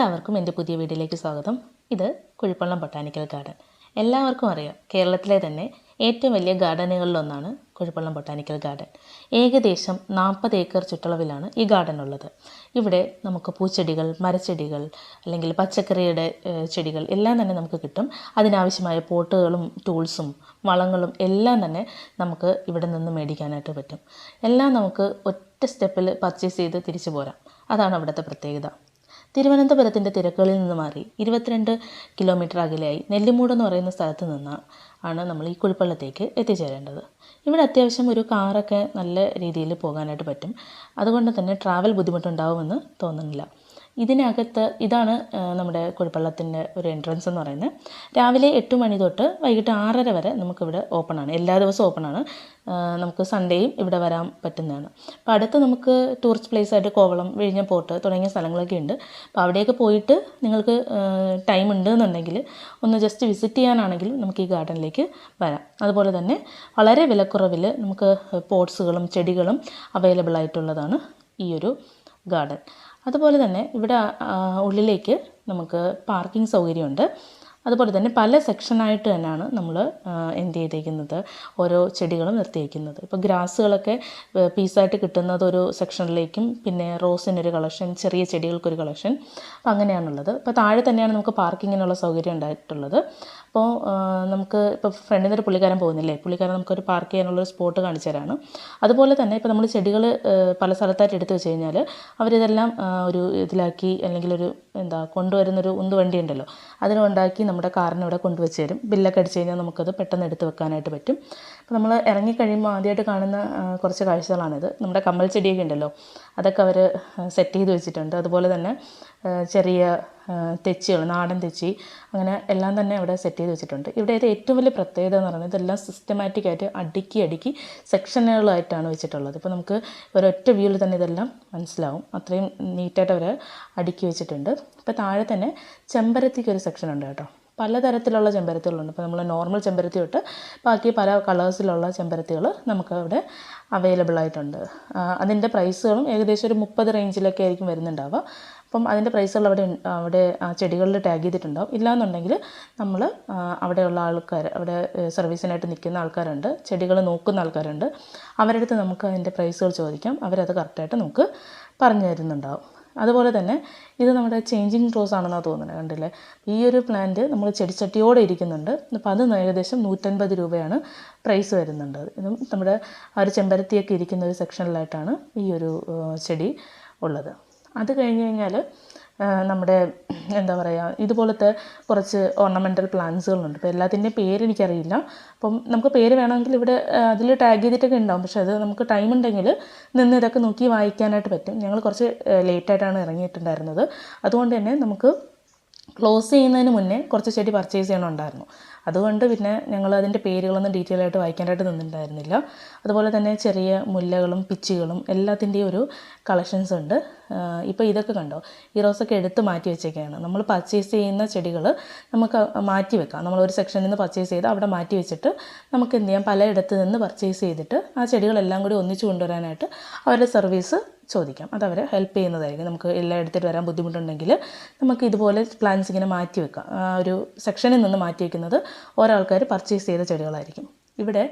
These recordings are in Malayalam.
എല്ലാവർക്കും എന്റെ പുതിയ വീഡിയോയിലേക്ക് സ്വാഗതം. ഇത് കുഴിപ്പള്ളം ബൊട്ടാനിക്കൽ ഗാർഡൻ. എല്ലാവർക്കും അറിയാം കേരളത്തിലെ തന്നെ ഏറ്റവും വലിയ ഗാർഡനുകളിലൊന്നാണ് കുഴിപ്പള്ളം ബൊട്ടാനിക്കൽ ഗാർഡൻ. ഏകദേശം നാൽപ്പത് ഏക്കർ ചുറ്റളവിലാണ് ഈ ഗാർഡൻ ഉള്ളത്. ഇവിടെ നമുക്ക് പൂച്ചെടികൾ മരച്ചെടികൾ അല്ലെങ്കിൽ പച്ചക്കറിയുടെ ചെടികൾ എല്ലാം തന്നെ നമുക്ക് കിട്ടും. അതിനാവശ്യമായ പോട്ടുകളും ടൂൾസും വളങ്ങളും എല്ലാം തന്നെ നമുക്ക് ഇവിടെ നിന്ന് മേടിക്കാനായിട്ട് പറ്റും. എല്ലാം നമുക്ക് ഒറ്റ സ്റ്റെപ്പിൽ പർച്ചേസ് ചെയ്ത് തിരിച്ചു പോരാം. അതാണ് അവിടുത്തെ പ്രത്യേകത. തിരുവനന്തപുരത്തിന്റെ തിരക്കുകളിൽ നിന്ന് മാറി. ഇരുപത്തിരണ്ട് കിലോമീറ്റർ അകലെയായി നെല്ലിമൂട് എന്ന് പറയുന്ന സ്ഥലത്ത് നിന്ന് ആണ് നമ്മൾ ഈ കുഴിപ്പള്ളത്തേക്ക് എത്തിച്ചേരേണ്ടത്. ഇവിടെ അത്യാവശ്യം ഒരു കാറൊക്കെ നല്ല രീതിയിൽ പോകാനായിട്ട് പറ്റും. അതുകൊണ്ട് തന്നെ ട്രാവൽ ബുദ്ധിമുട്ടുണ്ടാവുമെന്ന് തോന്നുന്നില്ല. ഇതിനകത്ത് ഇതാണ് നമ്മുടെ കുഴിപ്പള്ളത്തിന്റെ ഒരു എൻട്രൻസ് എന്ന് പറയുന്നത്. രാവിലെ എട്ട് മണി തൊട്ട് വൈകിട്ട് ആറര വരെ നമുക്കിവിടെ ഓപ്പണാണ് എല്ലാ ദിവസവും ഓപ്പണാണ് നമുക്ക് സൺഡേയും ഇവിടെ വരാൻ പറ്റുന്നതാണ്. അപ്പോൾ അടുത്ത് നമുക്ക് ടൂറിസ്റ്റ് പ്ലേസ് ആയിട്ട് കോവളം വിഴിഞ്ഞ പോർട്ട് തുടങ്ങിയ സ്ഥലങ്ങളൊക്കെ ഉണ്ട്. അപ്പോൾ അവിടെയൊക്കെ പോയിട്ട് നിങ്ങൾക്ക് ടൈം ഉണ്ട് എന്നുണ്ടെങ്കിൽ ഒന്ന് ജസ്റ്റ് വിസിറ്റ് ചെയ്യാനാണെങ്കിൽ നമുക്ക് ഈ ഗാർഡനിലേക്ക് വരാം. അതുപോലെ തന്നെ വളരെ വിലക്കുറവിൽ നമുക്ക് പോട്ട്സുകളും ചെടികളും അവൈലബിൾ ആയിട്ടുള്ളതാണ് ഈ ഒരു ഗാർഡൻ അതുപോലെ തന്നെ ഇവിടെ ഉള്ളിലേക്ക് നമുക്ക് പാർക്കിംഗ് സൗകര്യമുണ്ട്. അതുപോലെ തന്നെ പല സെക്ഷനായിട്ട് തന്നെയാണ് നമ്മൾ എന്ത് ചെയ്തേക്കുന്നത്? ഓരോ ചെടികളും നിർത്തിയേക്കുന്നത്. ഇപ്പോൾ ഗ്രാസുകളൊക്കെ പീസായിട്ട് കിട്ടുന്നത് ഒരു സെക്ഷനിലേക്കും പിന്നെ റോസിനൊരു കളക്ഷൻ ചെറിയ ചെടികൾക്കൊരു കളക്ഷൻ അപ്പോൾ അങ്ങനെയാണുള്ളത്. ഇപ്പോൾ താഴെ തന്നെയാണ് നമുക്ക് പാർക്കിങ്ങിനുള്ള സൗകര്യം ഉണ്ടായിട്ടുള്ളത്. അപ്പോൾ നമുക്ക് ഇപ്പോൾ ഫ്രണ്ടിൽ നിന്നൊരു പുള്ളിക്കാരൻ പോകുന്നില്ലേ? പുള്ളിക്കാരൻ നമുക്കൊരു പാർക്ക് ചെയ്യാനുള്ള ഒരു സ്പോട്ട് കാണിച്ചു തരാണ്. അതുപോലെ തന്നെ ഇപ്പോൾ നമ്മൾ ചെടികൾ പല സ്ഥലത്തായിട്ട് എടുത്തു വെച്ച് കഴിഞ്ഞാൽ അവരിതെല്ലാം ഒരു ഇതിലാക്കി അല്ലെങ്കിൽ ഒരു എന്താ കൊണ്ടുവരുന്നൊരു ഉന്തുവണ്ടി ഉണ്ടല്ലോ അതിനുണ്ടാക്കി നമ്മുടെ കാറിന് ഇവിടെ കൊണ്ടുവച്ച് തരും. ബില്ലൊക്കെ അടിച്ച് കഴിഞ്ഞാൽ നമുക്കത് പെട്ടെന്ന് എടുത്ത് വെക്കാനായിട്ട് പറ്റും. അപ്പോൾ നമ്മൾ ഇറങ്ങിക്കഴിയുമ്പോൾ ആദ്യമായിട്ട് കാണുന്ന കുറച്ച് കാഴ്ചകളാണിത്. നമ്മുടെ കമ്മൽ ചെടിയൊക്കെ ഉണ്ടല്ലോ അതൊക്കെ അവർ സെറ്റ് ചെയ്ത് വെച്ചിട്ടുണ്ട്. അതുപോലെ തന്നെ ചെറിയ തെച്ചികൾ നാടൻ തെച്ചി അങ്ങനെ എല്ലാം തന്നെ ഇവിടെ സെറ്റ് ചെയ്ത് വെച്ചിട്ടുണ്ട്. ഇവിടെ ഇത് ഏറ്റവും വലിയ പ്രത്യേകത എന്ന് പറയുന്നത് ഇതെല്ലാം സിസ്റ്റമാറ്റിക് ആയിട്ട് അടുക്കി അടുക്കി സെക്ഷനുകളായിട്ടാണ് വെച്ചിട്ടുള്ളത്. ഇപ്പോൾ നമുക്ക് ഒരൊറ്റ വ്യൂവിൽ തന്നെ ഇതെല്ലാം മനസ്സിലാവും. അത്രയും നീറ്റായിട്ട് അവർ അടുക്കി വെച്ചിട്ടുണ്ട്. ഇപ്പോൾ താഴെ തന്നെ ചെമ്പരത്തിക്ക് ഒരു സെക്ഷൻ ഉണ്ട് കേട്ടോ. പലതരത്തിലുള്ള ചെമ്പരത്തികളുണ്ട്. ഇപ്പോൾ നമ്മൾ നോർമൽ ചെമ്പരത്തി തൊട്ട് ബാക്കി പല കളേഴ്സിലുള്ള ചെമ്പരത്തികൾ നമുക്ക് അവിടെ അവൈലബിൾ ആയിട്ടുണ്ട്. അതിന്റെ പ്രൈസുകളും ഏകദേശം ഒരു മുപ്പത് റേഞ്ചിലൊക്കെ ആയിരിക്കും വരുന്നുണ്ടാവുക. അപ്പം അതിന്റെ പ്രൈസുകൾ അവിടെ അവിടെ ആ ചെടികളിൽ ടാഗ് ചെയ്തിട്ടുണ്ടാവും. ഇല്ലാന്നുണ്ടെങ്കിൽ നമ്മൾ അവിടെയുള്ള ആൾക്കാർ അവിടെ സർവീസിനായിട്ട് നിൽക്കുന്ന ആൾക്കാരുണ്ട് ചെടികൾ നോക്കുന്ന ആൾക്കാരുണ്ട് അവരുടെ അടുത്ത് നമുക്ക് അതിന്റെ പ്രൈസുകൾ ചോദിക്കാം. അവരത് കറക്റ്റായിട്ട് നമുക്ക് പറഞ്ഞു തരുന്നുണ്ടാവും. അതുപോലെ തന്നെ ഇത് നമ്മുടെ ചേഞ്ചിങ് റോസ് ആണെന്നാണ് തോന്നുന്നത് കണ്ടില്ലേ? ഈ ഒരു പ്ലാന്റ് നമ്മൾ ചെടിച്ചട്ടിയോടെ ഇരിക്കുന്നുണ്ട്. അപ്പോൾ അത് ഏകദേശം നൂറ്റൻപത് രൂപയാണ് പ്രൈസ് വരുന്നുണ്ട്. ഇതും നമ്മുടെ ആ ഒരു ചെമ്പരത്തിയൊക്കെ ഇരിക്കുന്ന ഒരു സെക്ഷനിലായിട്ടാണ് ഈ ഒരു ചെടി ഉള്ളത്. അത് കഴിഞ്ഞ് കഴിഞ്ഞാൽ നമ്മുടെ എന്താ പറയുക ഇതുപോലത്തെ കുറച്ച് ഓർണമെന്റൽ പ്ലാന്റ്സുകളുണ്ട് ഇപ്പോൾ എല്ലാത്തിന്റെയും പേര് എനിക്കറിയില്ല. അപ്പം നമുക്ക് പേര് വേണമെങ്കിൽ ഇവിടെ അതിൽ ടാഗ് ചെയ്തിട്ടൊക്കെ ഉണ്ടാവും. പക്ഷേ അത് നമുക്ക് ടൈം ഉണ്ടെങ്കിൽ നിന്ന് ഇതൊക്കെ നോക്കി വായിക്കാനായിട്ട് പറ്റും. ഞങ്ങൾ കുറച്ച് ലേറ്റായിട്ടാണ് ഇറങ്ങിയിട്ടുണ്ടായിരുന്നത്. അതുകൊണ്ട് തന്നെ നമുക്ക് ക്ലോസ് ചെയ്യുന്നതിന് മുന്നേ കുറച്ച് ചെടി പർച്ചേസ് ചെയ്യണമുണ്ടായിരുന്നു അതുകൊണ്ട് പിന്നെ ഞങ്ങൾ അതിന്റെ പേരുകളൊന്നും ഡീറ്റെയിൽ ആയിട്ട് വായിക്കാനായിട്ട് നിന്നിട്ടുണ്ടായിരുന്നില്ല. അതുപോലെ തന്നെ ചെറിയ മുല്ലകളും പിച്ചികളും എല്ലാത്തിന്റെയും ഒരു കളക്ഷൻസ് ഉണ്ട്. ഇപ്പോൾ ഇതൊക്കെ കണ്ടോ? ഈ റോസൊക്കെ എടുത്ത് മാറ്റി വെച്ചേക്കാണ്. നമ്മൾ പർച്ചേസ് ചെയ്യുന്ന ചെടികൾ നമുക്ക് മാറ്റി വെക്കാം. നമ്മൾ ഒരു സെക്ഷനിൽ നിന്ന് പർച്ചേസ് ചെയ്ത് അവിടെ മാറ്റി വെച്ചിട്ട് നമുക്ക് എന്ത് ചെയ്യാം? പലയിടത്ത് നിന്ന് പർച്ചേസ് ചെയ്തിട്ട് ആ ചെടികളെല്ലാം കൂടി ഒന്നിച്ച് കൊണ്ടുവരാനായിട്ട് അവരുടെ സർവീസ് ചോദിക്കാം. അതവർ ഹെൽപ്പ് ചെയ്യുന്നതായിരിക്കും. നമുക്ക് എല്ലാം എടുത്തിട്ട് വരാൻ ബുദ്ധിമുട്ടുണ്ടെങ്കിൽ നമുക്ക് ഇതുപോലെ പ്ലാന്റ്സ് ഇങ്ങനെ മാറ്റി വെക്കാം. ഒരു സെക്ഷനിൽ നിന്ന് മാറ്റി വെക്കുന്നത് ഓരോ ആൾക്കാർ പർച്ചേസ് ചെയ്ത ചെടികളായിരിക്കും. ഇവിടെ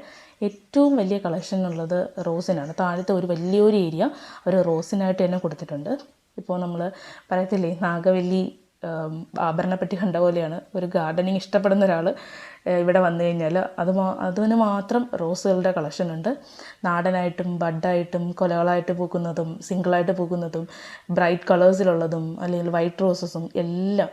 ഏറ്റവും വലിയ കളക്ഷൻ ഉള്ളത് റോസിനാണ് താഴത്തെ ഒരു വലിയൊരു ഏരിയ ഒരു റോസിനായിട്ട് തന്നെ കൊടുത്തിട്ടുണ്ട്. ഇപ്പോൾ നമ്മൾ പറയത്തില്ലേ നാഗവല്ലി ആഭരണപ്പെട്ടി കണ്ട പോലെയാണ്. ഒരു ഗാർഡനിങ് ഇഷ്ടപ്പെടുന്ന ഒരാൾ ഇവിടെ വന്നു കഴിഞ്ഞാൽ അത് അതിന് മാത്രം റോസുകളുടെ കളക്ഷൻ ഉണ്ട്. നാടനായിട്ടും ബഡായിട്ടും കൊലകളായിട്ട് പൂക്കുന്നതും സിംഗിളായിട്ട് പൂക്കുന്നതും ബ്രൈറ്റ് കളേഴ്സിലുള്ളതും അല്ലെങ്കിൽ വൈറ്റ് റോസസും എല്ലാം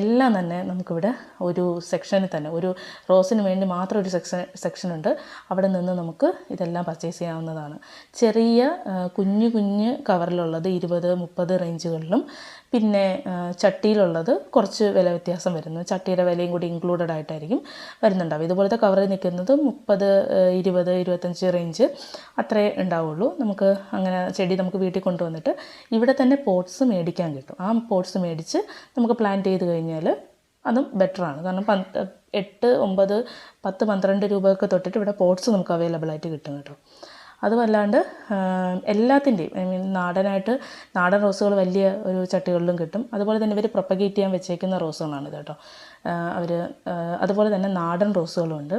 എല്ലാം തന്നെ നമുക്കിവിടെ ഒരു സെക്ഷനിൽ തന്നെ ഒരു റോസിന് വേണ്ടി മാത്രം ഒരു സെക്ഷൻ സെക്ഷനുണ്ട് അവിടെ നിന്ന് നമുക്ക് ഇതെല്ലാം പർച്ചേസ് ചെയ്യാവുന്നതാണ്. ചെറിയ കുഞ്ഞു കുഞ്ഞ് കവറിലുള്ളത് ഇരുപത് മുപ്പത് റേഞ്ചുകളിലും പിന്നെ ചട്ടിയിലുള്ളത് കുറച്ച് വില വ്യത്യാസം വരുന്നു. ചട്ടിയുടെ വിലയും കൂടി ഇൻക്ലൂഡഡ് ആയിട്ടായിരിക്കും വരുന്നുണ്ടാവും ഇതുപോലത്തെ കവറിൽ നിൽക്കുന്നത് മുപ്പത് ഇരുപത് ഇരുപത്തഞ്ച് റേഞ്ച് അത്രേ ഉണ്ടാവുള്ളൂ. നമുക്ക് അങ്ങനെ ചെടി നമുക്ക് വീട്ടിൽ കൊണ്ടുവന്നിട്ട് ഇവിടെ തന്നെ പോട്ട്സ് മേടിക്കാൻ കിട്ടും. ആ പോട്ട്സ് മേടിച്ച് നമുക്ക് പ്ലാന്റ് ചെയ്ത് കഴിഞ്ഞാൽ അതും ബെറ്ററാണ് കാരണം പന്ത് എട്ട് ഒമ്പത് പത്ത് പന്ത്രണ്ട് രൂപയൊക്കെ തൊട്ടിട്ട് ഇവിടെ പോട്ട്സ് നമുക്ക് അവൈലബിൾ ആയിട്ട് കിട്ടും കേട്ടോ. അതുമല്ലാണ്ട് എല്ലാത്തിന്റെയും ഐ മീൻ നാടനായിട്ട് നാടൻ റോസുകൾ വലിയ ഒരു ചട്ടികളിലും കിട്ടും. അതുപോലെ തന്നെ ഇവർ പ്രൊപ്പഗേറ്റ് ചെയ്യാൻ വെച്ചേക്കുന്ന റോസുകളാണ് കേട്ടോ. അവർ അതുപോലെ തന്നെ നാടൻ റോസുകളുണ്ട്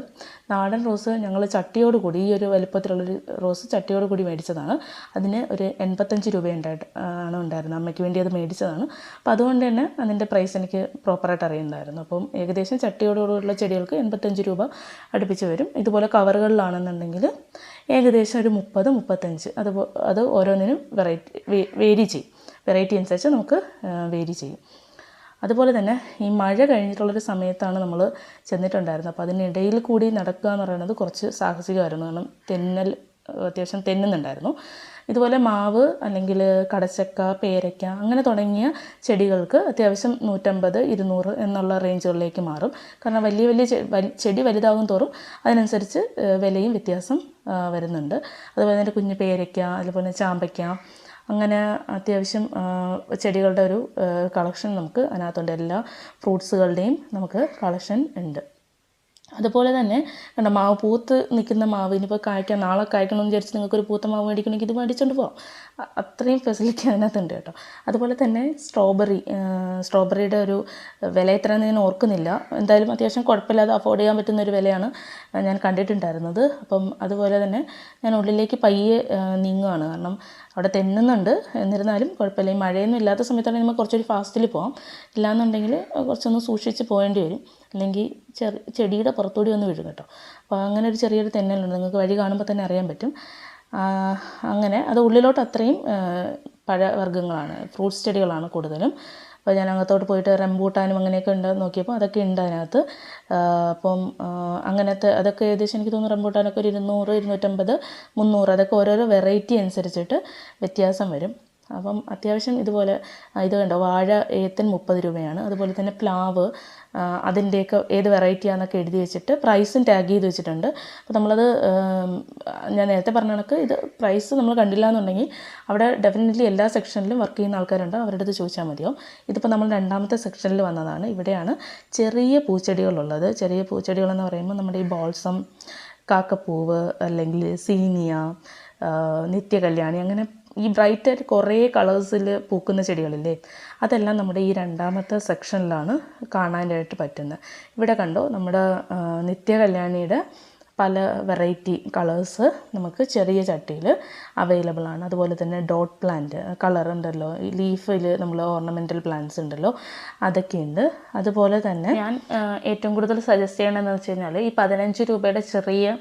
നാടൻ റോസ് ഞങ്ങൾ ചട്ടിയോട് കൂടി ഈ ഒരു വലുപ്പത്തിലുള്ളൊരു റോസ് ചട്ടിയോട് കൂടി മേടിച്ചതാണ്. അതിന് ഒരു എൺപത്തഞ്ച് രൂപ ഉണ്ടായിട്ട് ആണ് ഉണ്ടായിരുന്നത്. അമ്മയ്ക്ക് വേണ്ടി അത് മേടിച്ചതാണ്. അപ്പോൾ അതുകൊണ്ട് തന്നെ അതിന്റെ പ്രൈസ് എനിക്ക് പ്രോപ്പറായിട്ട് അറിയുന്നുണ്ടായിരുന്നു. അപ്പം ഏകദേശം ചട്ടിയോടുകൂടിയുള്ള ചെടികൾക്ക് എൺപത്തഞ്ച് രൂപ അടുപ്പിച്ച് വരും. ഇതുപോലെ കവറുകളിലാണെന്നുണ്ടെങ്കിൽ ഏകദേശം ഒരു മുപ്പത് മുപ്പത്തഞ്ച്. അത് അത് ഓരോന്നിനും വെറൈറ്റി വേരി ചെയ്യും. വെറൈറ്റി അനുസരിച്ച് നമുക്ക് വേരി ചെയ്യും. അതുപോലെ തന്നെ ഈ മഴ കഴിഞ്ഞിട്ടുള്ളൊരു സമയത്താണ് നമ്മൾ ചെന്നിട്ടുണ്ടായിരുന്നത്. അപ്പോൾ അതിനിടയിൽ കൂടി നടക്കുക എന്ന് പറയുന്നത് കുറച്ച് സാഹസികമായിരുന്നു. കാരണം തെന്നൽ അത്യാവശ്യം തെന്നുന്നുണ്ടായിരുന്നു. ഇതുപോലെ മാവ് അല്ലെങ്കിൽ കടച്ചക്ക പേരയ്ക്ക അങ്ങനെ തുടങ്ങിയ ചെടികൾക്ക് അത്യാവശ്യം നൂറ്റമ്പത് ഇരുന്നൂറ് എന്നുള്ള റേഞ്ചുകളിലേക്ക് മാറും. കാരണം വലിയ വലിയ ചെടി വലുതാകും തോറും അതിനനുസരിച്ച് വിലയും വ്യത്യാസം വരുന്നുണ്ട്. അതുപോലെ തന്നെ കുഞ്ഞു പേരയ്ക്ക അതുപോലെ ചാമ്പയ്ക്ക അങ്ങനെ അത്യാവശ്യം ചെടികളുടെ ഒരു കളക്ഷൻ നമുക്ക് അതിനകത്തുണ്ട്. എല്ലാ ഫ്രൂട്ട്സുകളുടെയും നമുക്ക് കളക്ഷൻ ഉണ്ട്. അതുപോലെ തന്നെ കണ്ട മാവ് പൂത്ത് നിൽക്കുന്ന മാവ് ഇനിയിപ്പോൾ കായ്ക്കാൻ നാളെ കായ്ക്കണമെന്ന് വിചാരിച്ച് നിങ്ങൾക്ക് ഒരു പൂത്ത മാവ് മേടിക്കണമെങ്കിൽ ഇത് മേടിച്ചുകൊണ്ട് പോകാം അത്രയും ഫെസിലിറ്റി അതിനകത്തുണ്ട് കേട്ടോ. അതുപോലെ തന്നെ സ്ട്രോബെറി സ്ട്രോബെറിയുടെ ഒരു വില എത്രയാണെന്ന് ഞാൻ ഓർക്കുന്നില്ല. എന്തായാലും അത്യാവശ്യം കുഴപ്പമില്ലാതെ അഫോർഡ് ചെയ്യാൻ പറ്റുന്ന ഒരു വിലയാണ് ഞാൻ കണ്ടിട്ടുണ്ടായിരുന്നത്. അപ്പം അതുപോലെ തന്നെ ഞാൻ ഉള്ളിലേക്ക് പയ്യെ നീങ്ങുകയാണ് കാരണം അവിടെ തെന്നുന്നുണ്ട് എന്നിരുന്നാലും കുഴപ്പമില്ല. ഈ മഴയൊന്നും ഇല്ലാത്ത സമയത്താണെങ്കിൽ നമ്മൾ കുറച്ചൊരു ഫാസ്റ്റിൽ പോകാം ഇല്ലാന്നുണ്ടെങ്കിൽ കുറച്ചൊന്ന് സൂക്ഷിച്ച് പോകേണ്ടി വരും. അല്ലെങ്കിൽ ചെറി ചെടിയുടെ പുറത്തോടി ഒന്ന് വീഴും കേട്ടോ. അപ്പോൾ അങ്ങനെ ഒരു ചെറിയൊരു തെന്നലുണ്ട്. നിങ്ങൾക്ക് വഴി കാണുമ്പോൾ തന്നെ അറിയാൻ പറ്റും. അങ്ങനെ അത് ഉള്ളിലോട്ട് അത്രയും പഴവർഗങ്ങളാണ്. ഫ്രൂട്ട്സ് ചെടികളാണ് കൂടുതലും. അപ്പോൾ ഞാൻ അകത്തോട്ട് പോയിട്ട് റംബൂട്ടാനും അങ്ങനെയൊക്കെ ഉണ്ട് നോക്കിയപ്പോൾ അതൊക്കെ ഉണ്ട് അതിനകത്ത്. അപ്പം അങ്ങനത്തെ അതൊക്കെ ഏകദേശം എനിക്ക് തോന്നുന്നു റംബൂട്ടാനൊക്കെ ഒരു ഇരുന്നൂറ് ഇരുന്നൂറ്റമ്പത് മുന്നൂറ് അതൊക്കെ ഓരോരോ വെറൈറ്റി അനുസരിച്ചിട്ട് വ്യത്യാസം വരും. അപ്പം അത്യാവശ്യം ഇതുപോലെ ഇത് കണ്ടോ വാഴ ഏത്തൻ മുപ്പത് രൂപയാണ്. അതുപോലെ തന്നെ പ്ലാവ് അതിന്റെയൊക്കെ ഏത് വെറൈറ്റിയാണെന്നൊക്കെ എഴുതി വെച്ചിട്ട് പ്രൈസും ടാഗ് ചെയ്ത് വെച്ചിട്ടുണ്ട്. അപ്പോൾ നമ്മളത് ഞാൻ നേരത്തെ പറഞ്ഞ കണക്ക് ഇത് പ്രൈസ് നമ്മൾ കണ്ടില്ല എന്നുണ്ടെങ്കിൽ അവിടെ ഡെഫിനറ്റ്ലി എല്ലാ സെക്ഷനിലും വർക്ക് ചെയ്യുന്ന ആൾക്കാരുണ്ട് അവരുടെ അടുത്ത് ചോദിച്ചാൽ മതിയോ. ഇതിപ്പോൾ നമ്മൾ രണ്ടാമത്തെ സെക്ഷനിൽ വന്നതാണ്. ഇവിടെയാണ് ചെറിയ പൂച്ചെടികളുള്ളത്. ചെറിയ പൂച്ചെടികളെന്ന് പറയുമ്പോൾ നമ്മുടെ ഈ ബോൾസം കാക്കപ്പൂവ് അല്ലെങ്കിൽ സീനിയ നിത്യകല്യാണി അങ്ങനെ ഈ ബ്രൈറ്റായിട്ട് കുറേ കളേഴ്സിൽ പൂക്കുന്ന ചെടികളില്ലേ? അതെല്ലാം നമ്മുടെ ഈ രണ്ടാമത്തെ സെക്ഷനിലാണ് കാണാനായിട്ട് പറ്റുന്നത്. ഇവിടെ കണ്ടോ നമ്മുടെ നിത്യകല്യാണിയുടെ പല വെറൈറ്റി കളേഴ്സ് നമുക്ക് ചെറിയ ചട്ടിയിൽ അവൈലബിൾ ആണ്. അതുപോലെ തന്നെ ഡോട്ട് പ്ലാന്റ് കളർ ഉണ്ടല്ലോ ലീഫിൽ നമ്മൾ ഓർണമെന്റൽ പ്ലാന്റ്സ് ഉണ്ടല്ലോ അതൊക്കെയുണ്ട് അതുപോലെ തന്നെ ഞാൻ ഏറ്റവും കൂടുതൽ സജസ്റ്റ് ചെയ്യണമെന്ന് വെച്ച് കഴിഞ്ഞാൽ ഈ പതിനഞ്ച് രൂപയുടെ ചെറിയ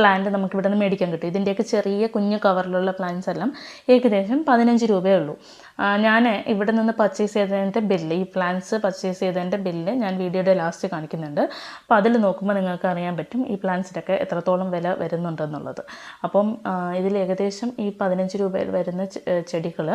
പ്ലാന്റ് നമുക്ക് ഇവിടെ നിന്ന് മേടിക്കാൻ കിട്ടും. ഇതിന്റെയൊക്കെ ചെറിയ കുഞ്ഞു കവറിലുള്ള പ്ലാന്റ്സ് എല്ലാം ഏകദേശം പതിനഞ്ച് രൂപയേ ഉള്ളൂ. ഞാൻ ഇവിടെ നിന്ന് പർച്ചേസ് ചെയ്തതിന്റെ ബില്ല് ഈ പ്ലാന്റ്സ് പർച്ചേസ് ചെയ്തതിന്റെ ബില്ല് ഞാൻ വീഡിയോയുടെ ലാസ്റ്റ് കാണിക്കുന്നുണ്ട്. അപ്പോൾ അതിൽ നോക്കുമ്പോൾ നിങ്ങൾക്ക് അറിയാൻ പറ്റും ഈ പ്ലാന്റ്സിനൊക്കെ എത്രത്തോളം വില വരുന്നുണ്ടെന്നുള്ളത് അപ്പം ഇതിൽ ഏകദേശം ഈ പതിനഞ്ച് രൂപ വരുന്ന ചെടികൾ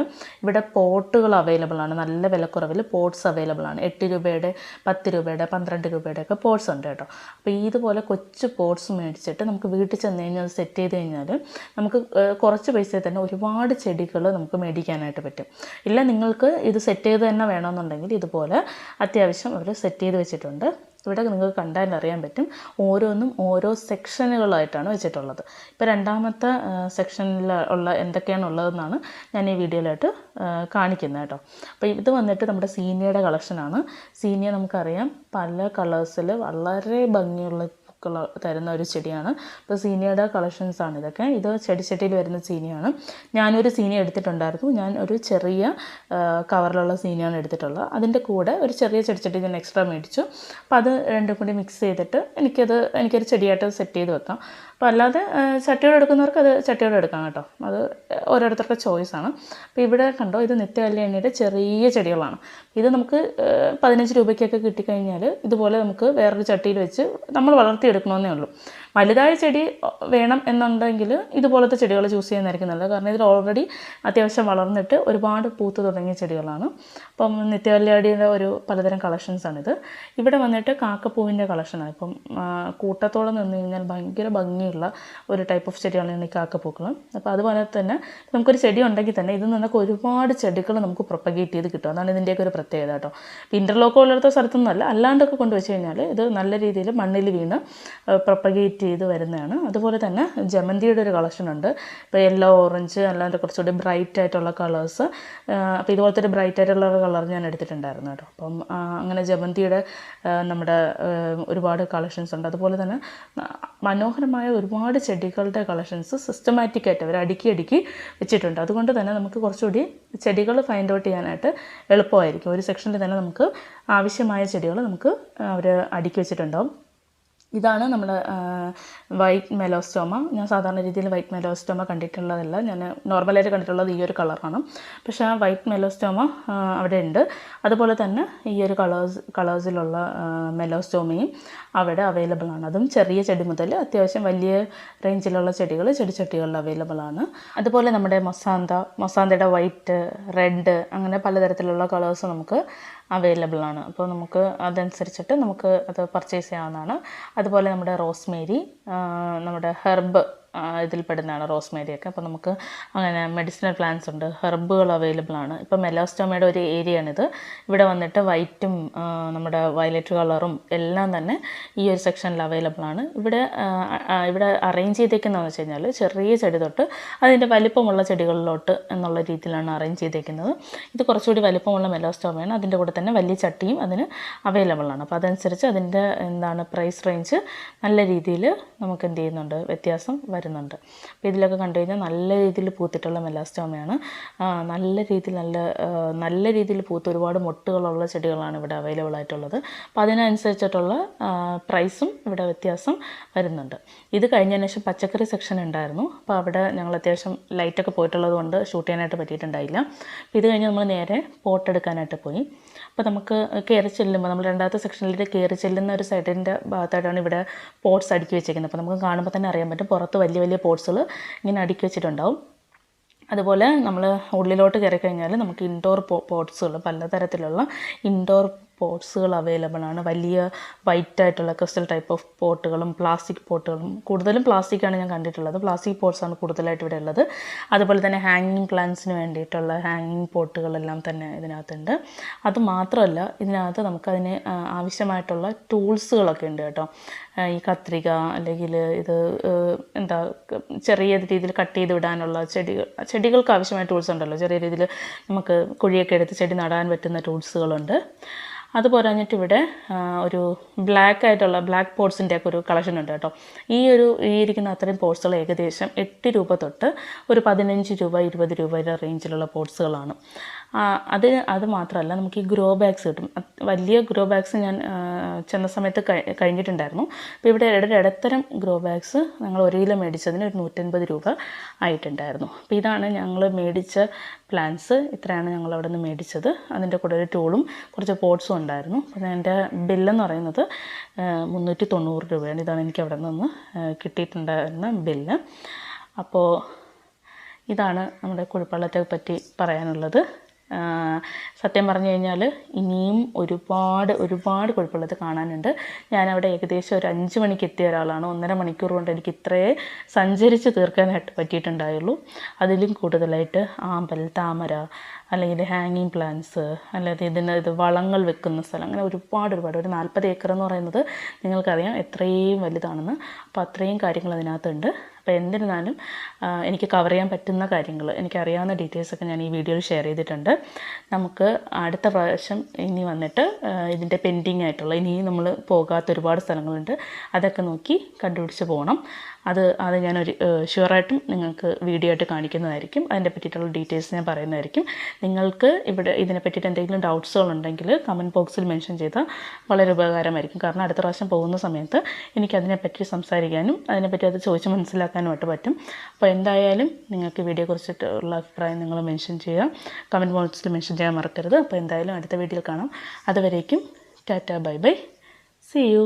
ഇവിടെ പോട്ടുകൾ അവൈലബിൾ ആണ്. നല്ല വിലക്കുറവിൽ പോട്ട്സ് അവൈലബിൾ ആണ്. എട്ട് രൂപയുടെ പത്ത് രൂപയുടെ പന്ത്രണ്ട് രൂപയുടെ ഒക്കെ പോട്ട്സ് ഉണ്ട് കേട്ടോ. അപ്പോൾ ഇതുപോലെ കൊച്ചു പോട്ട്സ് മേടിച്ചിട്ട് നമുക്ക് വീട്ടിൽ ചെന്ന് കഴിഞ്ഞാൽ സെറ്റ് ചെയ്ത് കഴിഞ്ഞാൽ നമുക്ക് കുറച്ച് പൈസയിൽ തന്നെ ഒരുപാട് ചെടികൾ നമുക്ക് മേടിക്കാനായിട്ട് പറ്റും. ഇല്ല നിങ്ങൾക്ക് ഇത് സെറ്റ് ചെയ്ത് തന്നെ വേണമെന്നുണ്ടെങ്കിൽ ഇതുപോലെ അത്യാവശ്യം അവർ സെറ്റ് ചെയ്ത് വെച്ചിട്ടുണ്ട്. ഇവിടെ നിങ്ങൾക്ക് കണ്ടാൽ അറിയാൻ പറ്റും. ഓരോന്നും ഓരോ സെക്ഷനുകളായിട്ടാണ് വെച്ചിട്ടുള്ളത്. ഇപ്പോൾ രണ്ടാമത്തെ സെക്ഷനിൽ ഉള്ള എന്തൊക്കെയാണ് ഉള്ളതെന്നാണ് ഞാൻ ഈ വീഡിയോയിലായിട്ട് കാണിക്കുന്നത് കേട്ടോ. അപ്പോൾ ഇത് വന്നിട്ട് നമ്മുടെ സീനിയയുടെ കളക്ഷനാണ് സീനിയ നമുക്കറിയാം പല കളേഴ്സിൽ വളരെ ഭംഗിയുള്ള പൂക്കൾ തരുന്ന ഒരു ചെടിയാണ്. അപ്പോൾ സീനിയയുടെ കളക്ഷൻസാണ് ഇതൊക്കെ. ഇത് ചെടിച്ചട്ടിയിൽ വരുന്ന സീനിയാണ്. ഞാനൊരു സീനി എടുത്തിട്ടുണ്ടായിരുന്നു. ഞാൻ ഒരു ചെറിയ കവറിലുള്ള സീനിയാണ് എടുത്തിട്ടുള്ളത്. അതിന്റെ കൂടെ ഒരു ചെറിയ ചെടിച്ചട്ടി ഞാൻ എക്സ്ട്രാ മേടിച്ചു. അപ്പോൾ അത് രണ്ടും കൂടി മിക്സ് ചെയ്തിട്ട് എനിക്കത് എനിക്കൊരു ചെടിയായിട്ട് സെറ്റ് ചെയ്ത് വെക്കാം. അപ്പോൾ അല്ലാതെ ചട്ടിയോടെ എടുക്കുന്നവർക്ക് അത് ചട്ടിയോടെ എടുക്കാം കേട്ടോ. അത് ഓരോരുത്തരുടെ ചോയ്സാണ് അപ്പോൾ ഇവിടെ കണ്ടോ ഇത് നിത്യകല്യാണിയുടെ ചെറിയ ചെടികളാണ്. ഇത് നമുക്ക് പതിനഞ്ച് രൂപയ്ക്കൊക്കെ കിട്ടിക്കഴിഞ്ഞാൽ ഇതുപോലെ നമുക്ക് വേറൊരു ചട്ടിയിൽ വെച്ച് നമ്മൾ വളർത്തിയെടുക്കണമെന്നേ ഉള്ളൂ. വലുതായ ചെടി വേണം എന്നുണ്ടെങ്കിൽ ഇതുപോലത്തെ ചെടികൾ ചൂസ് ചെയ്യുന്നതായിരിക്കും നല്ലത്. കാരണം ഇതിൽ ഓൾറെഡി അത്യാവശ്യം വളർന്നിട്ട് ഒരുപാട് പൂത്ത് തുടങ്ങിയ ചെടികളാണ്. അപ്പം നിത്യകല്യാടിയുടെ ഒരു പലതരം കളക്ഷൻസാണിത് ഇവിടെ വന്നിട്ട് കാക്കപ്പൂവിന്റെ കളക്ഷനാണ് ഇപ്പം കൂട്ടത്തോടെ നിന്ന് കഴിഞ്ഞാൽ ഭയങ്കര ഭംഗിയുള്ള ഒരു ടൈപ്പ് ഓഫ് ചെടികളാണ് ഈ കാക്കപ്പൂക്കൾ. അപ്പോൾ അതുപോലെ തന്നെ നമുക്കൊരു ചെടി ഉണ്ടെങ്കിൽ തന്നെ ഇതിൽ നിന്നൊക്കെ ഒരുപാട് ചെടികൾ നമുക്ക് പ്രൊപ്പഗേറ്റ് ചെയ്ത് കിട്ടും. അതാണ് ഇതിന്റെയൊക്കെ ഒരു പ്രത്യേകത കേട്ടോ. ഇന്റർലോക്ക് ഉള്ളിടത്ത സ്ഥലത്തൊന്നുമല്ല അല്ലാണ്ടൊക്കെ കൊണ്ടുവച്ച് കഴിഞ്ഞാൽ ഇത് നല്ല രീതിയിൽ മണ്ണിൽ വീണ് പ്രൊപ്പഗേറ്റ് ചെയ്ത് വരുന്നതാണ്. അതുപോലെ തന്നെ ജമന്തിയുടെ ഒരു കളക്ഷൻ ഉണ്ട്. ഇപ്പോൾ യെല്ലോ ഓറഞ്ച് അല്ലാണ്ട് കുറച്ചുകൂടി ബ്രൈറ്റ് ആയിട്ടുള്ള കളേഴ്സ്. അപ്പോൾ ഇതുപോലത്തെ ഒരു ബ്രൈറ്റ് ആയിട്ടുള്ള കളർ ഞാൻ എടുത്തിട്ടുണ്ടായിരുന്നു കേട്ടോ. അപ്പം അങ്ങനെ ജമന്തിയുടെ നമ്മുടെ ഒരുപാട് കളക്ഷൻസ് ഉണ്ട്. അതുപോലെ തന്നെ മനോഹരമായ ഒരുപാട് ചെടികളുടെ കളക്ഷൻസ് സിസ്റ്റമാറ്റിക് ആയിട്ട് അവർ അടുക്കി അടുക്കി വെച്ചിട്ടുണ്ട്. അതുകൊണ്ട് തന്നെ നമുക്ക് കുറച്ചുകൂടി ചെടികൾ ഫൈൻഡ് ഔട്ട് ചെയ്യാനായിട്ട് എളുപ്പമായിരിക്കും. ഒരു സെക്ഷനിൽ തന്നെ നമുക്ക് ആവശ്യമായ ചെടികൾ നമുക്ക് അവർ അടുക്കി വെച്ചിട്ടുണ്ടാവും. ഇതാണ് നമ്മൾ വൈറ്റ് മെലോസ്റ്റോമ ഞാൻ സാധാരണ രീതിയിൽ വൈറ്റ് മെലോസ്റ്റോമ കണ്ടിട്ടുള്ളതല്ല. ഞാൻ നോർമലായിട്ട് കണ്ടിട്ടുള്ളത് ഈ ഒരു കളറാണ് പക്ഷേ ആ വൈറ്റ് മെലോസ്റ്റോമ അവിടെ ഉണ്ട്. അതുപോലെ തന്നെ ഈ ഒരു കളേഴ്സ് കളേഴ്സിലുള്ള മെലോസ്റ്റോമയും അവിടെ അവൈലബിൾ ആണ്. അതും ചെറിയ ചെടി മുതൽ അത്യാവശ്യം വലിയ റേഞ്ചിലുള്ള ചെടികൾ ചെടിച്ചട്ടികളിൽ അവൈലബിൾ ആണ്. അതുപോലെ നമ്മുടെ മൊസാന്ത മൊസാന്തയുടെ വൈറ്റ് റെഡ് അങ്ങനെ പലതരത്തിലുള്ള കളേഴ്സ് നമുക്ക് അവൈലബിൾ ആണ്. അപ്പോൾ നമുക്ക് അതനുസരിച്ചിട്ട് നമുക്ക് അത് പർച്ചേസ് ചെയ്യാവുന്നതാണ്. അതുപോലെ നമ്മുടെ റോസ്മേരി നമ്മുടെ ഹെർബ് ഇതിൽ പെടുന്നതാണ് റോസ്മേരി ഒക്കെ. അപ്പോൾ നമുക്ക് അങ്ങനെ മെഡിസിനൽ പ്ലാന്റ്സ് ഉണ്ട്. ഹെർബുകൾ അവൈലബിൾ ആണ്. ഇപ്പോൾ മെലോസ്റ്റോമയുടെ ഒരു ഏരിയ ആണിത് ഇവിടെ വന്നിട്ട് വൈറ്റും നമ്മുടെ വയലറ്റ് കളറും എല്ലാം തന്നെ ഈ ഒരു സെക്ഷനിൽ അവൈലബിൾ ആണ്. ഇവിടെ ഇവിടെ അറേഞ്ച് ചെയ്തേക്കുന്നതെന്ന് വെച്ച് കഴിഞ്ഞാൽ ചെറിയ ചെടി തൊട്ട് അതിന്റെ വലിപ്പമുള്ള ചെടികളിലോട്ട് എന്നുള്ള രീതിയിലാണ് അറേഞ്ച് ചെയ്തേക്കുന്നത്. ഇത് കുറച്ചുകൂടി വലിപ്പമുള്ള മെലോസ്റ്റോമയാണ് അതിന്റെ കൂടെ തന്നെ വലിയ ചട്ടിയും അതിന് അവൈലബിൾ ആണ്. അപ്പോൾ അതനുസരിച്ച് അതിന്റെ എന്താണ് പ്രൈസ് റേഞ്ച് നല്ല രീതിയിൽ നമുക്ക് എന്ത് ചെയ്യുന്നുണ്ട് വ്യത്യാസം വരുന്നുണ്ട്. അപ്പോൾ ഇതിലൊക്കെ കണ്ടു കഴിഞ്ഞാൽ നല്ല രീതിയിൽ പൂത്തിട്ടുള്ള മെലാസ്റ്റോമയാണ്. നല്ല രീതിയിൽ നല്ല നല്ല രീതിയിൽ പൂത്ത് ഒരുപാട് മൊട്ടുകളുള്ള ചെടികളാണ് ഇവിടെ അവൈലബിൾ ആയിട്ടുള്ളത്. അപ്പോൾ അതിനനുസരിച്ചിട്ടുള്ള പ്രൈസും ഇവിടെ വ്യത്യാസം വരുന്നുണ്ട്. ഇത് കഴിഞ്ഞതിന് ശേഷം പച്ചക്കറി സെക്ഷൻ ഉണ്ടായിരുന്നു. അപ്പോൾ അവിടെ ഞങ്ങൾ അത്യാവശ്യം ലൈറ്റൊക്കെ പോയിട്ടുള്ളത് കൊണ്ട് ഷൂട്ട് ചെയ്യാനായിട്ട് പറ്റിയിട്ടുണ്ടായില്ല. അപ്പോൾ ഇത് കഴിഞ്ഞ് നമ്മൾ നേരെ പോട്ടെടുക്കാനായിട്ട് പോയി. അപ്പോൾ നമുക്ക് കയറി ചെല്ലുമ്പോൾ നമ്മൾ രണ്ടാമത്തെ സെക്ഷനിലേക്ക് കയറി ചെല്ലുന്ന ഒരു സൈഡിന്റെ ഭാഗത്തായിട്ടാണ് ഇവിടെ പോട്ട്സ് അടുക്കി വെച്ചേക്കുന്നത്. അപ്പോൾ നമുക്ക് കാണുമ്പോൾ തന്നെ അറിയാൻ പറ്റും പുറത്ത് വലിയ വലിയ പോട്ട്സുകൾ ഇങ്ങനെ അടുക്കി വെച്ചിട്ടുണ്ടാവും. അതുപോലെ നമ്മൾ ഉള്ളിലോട്ട് കയറി കഴിഞ്ഞാൽ നമുക്ക് ഇൻഡോർ പോട്ട്സുകൾ പലതരത്തിലുള്ള ഇൻഡോർ പോട്ട്സുകൾ അവൈലബിൾ ആണ്. വലിയ വൈറ്റ് ആയിട്ടുള്ള ക്രിസ്റ്റൽ ടൈപ്പ് ഓഫ് പോട്ടുകളും പ്ലാസ്റ്റിക് പോട്ടുകളും. കൂടുതലും പ്ലാസ്റ്റിക്കാണ് ഞാൻ കണ്ടിട്ടുള്ളത്. പ്ലാസ്റ്റിക് പോട്ട്സാണ് കൂടുതലായിട്ട് ഇവിടെ ഉള്ളത്. അതുപോലെ തന്നെ ഹാങ്ങിങ് പ്ലാന്റ്സിന് വേണ്ടിയിട്ടുള്ള ഹാങ്ങിങ് പോട്ടുകളെല്ലാം തന്നെ ഇതിനകത്തുണ്ട്. അത് മാത്രമല്ല ഇതിനകത്ത് നമുക്കതിന് ആവശ്യമായിട്ടുള്ള ടൂൾസുകളൊക്കെ ഉണ്ട് കേട്ടോ. ഈ കത്രിക അല്ലെങ്കിൽ ഇത് എന്താ ചെറിയ രീതിയിൽ കട്ട് ചെയ്ത് വിടാനുള്ള ചെടികൾ. ചെടികൾക്ക് ആവശ്യമായ ടൂൾസ് ഉണ്ടല്ലോ. ചെറിയ രീതിയിൽ നമുക്ക് കുഴിയൊക്കെ എടുത്ത് ചെടി നടാൻ പറ്റുന്ന ടൂൾസുകളുണ്ട് അത് പോരാഞ്ഞിട്ട് ഇവിടെ ഒരു ബ്ലാക്ക് ആയിട്ടുള്ള ബ്ലാക്ക് പോട്ട്സിന്റെ ഒക്കെ ഒരു കളക്ഷൻ ഉണ്ട് കേട്ടോ. ഈ ഒരു ഈ ഇരിക്കുന്ന അത്രയും പോട്ട്സുകൾ ഏകദേശം എട്ട് രൂപ തൊട്ട് ഒരു പതിനഞ്ച് രൂപ ഇരുപത് രൂപയുടെ റേഞ്ചിലുള്ള പോട്ട്സുകളാണ് ആ, അത് അത് മാത്രമല്ല നമുക്ക് ഈ ഗ്രോ ബാഗ്സ് കിട്ടും. വലിയ ഗ്രോ ബാഗ്സ് ഞാൻ ചെന്ന സമയത്ത് കഴി- കഴിഞ്ഞിട്ടുണ്ടായിരുന്നു. അപ്പോൾ ഇവിടെ ഒരു ഇടത്തരം ഗ്രോ ബാഗ്സ് ഞങ്ങൾ ഒരു കിലോ മേടിച്ചതിന് ഒരു നൂറ്റൻപത് രൂപ ആയിട്ടുണ്ടായിരുന്നു. അപ്പോൾ ഇതാണ് ഞങ്ങൾ മേടിച്ച പ്ലാന്റ്സ് ഇത്രയാണ് ഞങ്ങൾ അവിടെ നിന്ന് മേടിച്ചത്. അതിന്റെ കൂടെ ഒരു ടൂളും കുറച്ച് പോട്ട്സും ഉണ്ടായിരുന്നു. അപ്പോൾ എന്റെ ബില്ലെന്ന് പറയുന്നത് മുന്നൂറ്റി തൊണ്ണൂറ് രൂപയാണ്. ഇതാണ് എനിക്ക് അവിടെ നിന്ന് കിട്ടിയിട്ടുണ്ടായിരുന്ന ബില്ല് അപ്പോൾ ഇതാണ് നമ്മുടെ കുഴിപ്പള്ളത്തെ പറ്റി പറയാനുള്ളത്. സത്യം പറഞ്ഞു കഴിഞ്ഞാൽ ഇനിയും ഒരുപാട് ഒരുപാട് കുഴപ്പമുള്ളത് കാണാനുണ്ട്. ഞാനവിടെ ഏകദേശം ഒരു അഞ്ച് മണിക്ക് എത്തിയ ഒരാളാണ്. ഒന്നര മണിക്കൂർ കൊണ്ട് എനിക്ക് ഇത്രയേ സഞ്ചരിച്ച് തീർക്കാനായിട്ട് പറ്റിയിട്ടുണ്ടായുള്ളൂ. അതിലും കൂടുതലായിട്ട് ആമ്പൽ താമര അല്ലെങ്കിൽ ഹാങ്ങിങ് പ്ലാന്റ്സ് അല്ലാതെ ഇതിന് ഇത് വളങ്ങൾ വെക്കുന്ന സ്ഥലം അങ്ങനെ ഒരുപാട് ഒരുപാട്. ഒരു നാൽപ്പത് ഏക്കർ എന്ന് പറയുന്നത് നിങ്ങൾക്കറിയാം എത്രയും വലുതാണെന്ന്. അപ്പോൾ അത്രയും കാര്യങ്ങൾ അതിനകത്തുണ്ട്. അപ്പോൾ എന്നിരുന്നാലും എനിക്ക് കവർ ചെയ്യാൻ പറ്റുന്ന കാര്യങ്ങൾ എനിക്കറിയാവുന്ന ഡീറ്റെയിൽസൊക്കെ ഞാൻ ഈ വീഡിയോയിൽ ഷെയർ ചെയ്തിട്ടുണ്ട്. നമുക്ക് അടുത്ത പ്രാവശ്യം ഇനി വന്നിട്ട് ഇതിന്റെ പെൻഡിങ് ആയിട്ടുള്ള ഇനി നമ്മൾ പോകാത്ത ഒരുപാട് സ്ഥലങ്ങളുണ്ട്. അതൊക്കെ നോക്കി കണ്ടുപിടിച്ച് പോകണം അത് അത് ഞാനൊരു ഷുവറായിട്ടും നിങ്ങൾക്ക് വീഡിയോ ആയിട്ട് കാണിക്കുന്നതായിരിക്കും. അതിനെ പറ്റിയിട്ടുള്ള ഡീറ്റെയിൽസ് ഞാൻ പറയുന്നതായിരിക്കും. നിങ്ങൾക്ക് ഇവിടെ ഇതിനെ പറ്റിയിട്ട് എന്തെങ്കിലും ഡൗട്ട്സുകൾ ഉണ്ടെങ്കിൽ കമന്റ് ബോക്സിൽ മെൻഷൻ ചെയ്താൽ വളരെ ഉപകാരമായിരിക്കും. കാരണം അടുത്ത പ്രാവശ്യം പോകുന്ന സമയത്ത് എനിക്ക് അതിനെപ്പറ്റി സംസാരിക്കാനും അതിനെപ്പറ്റി അത് ചോദിച്ച് മനസ്സിലാക്കാനുമായിട്ട് പറ്റും. അപ്പോൾ എന്തായാലും നിങ്ങൾക്ക് വീഡിയോ കുറിച്ചിട്ടുള്ള അഭിപ്രായം നിങ്ങൾ മെൻഷൻ ചെയ്യുക. കമന്റ് ബോക്സിൽ മെൻഷൻ ചെയ്യാൻ മറക്കരുത്. അപ്പോൾ എന്തായാലും അടുത്ത വീഡിയോയിൽ കാണാം. അതുവരേക്കും tata bye bye. See you